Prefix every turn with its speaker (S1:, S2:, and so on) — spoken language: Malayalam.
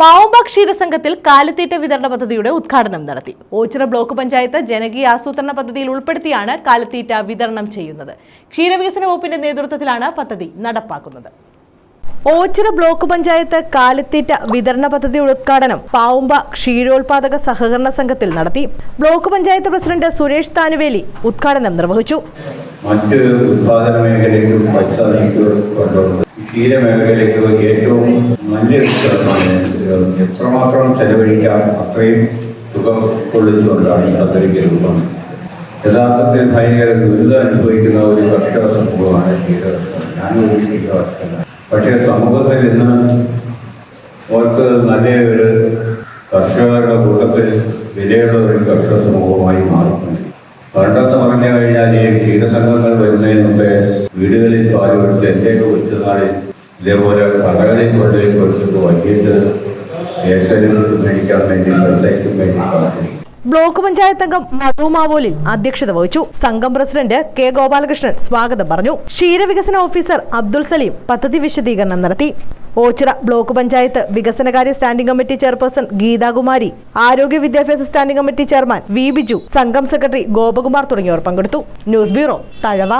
S1: പാവമ്പ ക്ഷീരസംഘത്തിൽ കാലിത്തീറ്റ വിതരണ പദ്ധതിയുടെ ഉദ്ഘാടനം നടത്തി. ഓച്ചിറ ബ്ലോക്ക് പഞ്ചായത്ത് ജനകീയ ആസൂത്രണ പദ്ധതിയിൽ ഉൾപ്പെടുത്തിയാണ് കാലിത്തീറ്റ വിതരണം ചെയ്യുന്നത്. ക്ഷീരവികസന വകുപ്പിന്റെ നേതൃത്വത്തിലാണ് പദ്ധതി നടപ്പാക്കുന്നത്. ഓച്ചിറ ബ്ലോക്ക് പഞ്ചായത്ത് കാലിത്തീറ്റ വിതരണ പദ്ധതിയുടെ ഉദ്ഘാടനം പാവുമ്പ ക്ഷീരോത്പാദക സഹകരണ സംഘത്തിൽ നടത്തി. ബ്ലോക്ക് പഞ്ചായത്ത് പ്രസിഡന്റ് സുരേഷ് താനുവേലി ഉദ്ഘാടനം നിർവഹിച്ചു.
S2: മറ്റ് ഉത്പാദന മേഖലയ്ക്കും മേഖലയ്ക്ക് ഏറ്റവും നല്ലൊരു സ്ഥലമാണ് എത്രമാത്രം ചെലവഴിക്കാം അത്രയും തുക കൊള്ളിച്ചുകൊണ്ടാണ് ഈ രൂപം. യഥാർത്ഥത്തിൽ ഭയങ്കര ദുരിതം അനുഭവിക്കുന്ന ഒരു കർഷക സമൂഹമാണ് ഞാൻ ക്ഷീരകർഷകനാണ് പക്ഷേ സമൂഹത്തിൽ ഇന്ന് അവർക്ക് നല്ല ഒരു കർഷകരുടെ കൂട്ടത്തിൽ വിലയുള്ള ഒരു കർഷക സമൂഹമായി മാറുന്നുണ്ട് കൊടുത്ത് എന്റെയൊക്കെ കൊച്ചു നാളിൽ ഇതേപോലെ കടകളിൽ കൊണ്ടുപോയി കുറിച്ചൊക്കെ വൈകിട്ട് മേടിക്കാൻ വേണ്ടി
S1: ബ്ലോക്ക് പഞ്ചായത്ത് അംഗം മധു മാവോലിൽ അധ്യക്ഷത വഹിച്ചു. സംഘം പ്രസിഡന്റ് കെ ഗോപാലകൃഷ്ണൻ സ്വാഗതം പറഞ്ഞു. ക്ഷീരവികസന ഓഫീസർ അബ്ദുൾ സലീം പദ്ധതി വിശദീകരണം നടത്തി. ഓച്ചിറ ബ്ലോക്ക് പഞ്ചായത്ത് വികസനകാര്യ സ്റ്റാൻഡിംഗ് കമ്മിറ്റി ചെയർപേഴ്സൺ ഗീതാകുമാരി ആരോഗ്യ വിദ്യാഭ്യാസ standing committee chairman V Biju സംഘം സെക്രട്ടറി ഗോപകുമാർ തുടങ്ങിയവർ പങ്കെടുത്തു. News bureau Thazhava.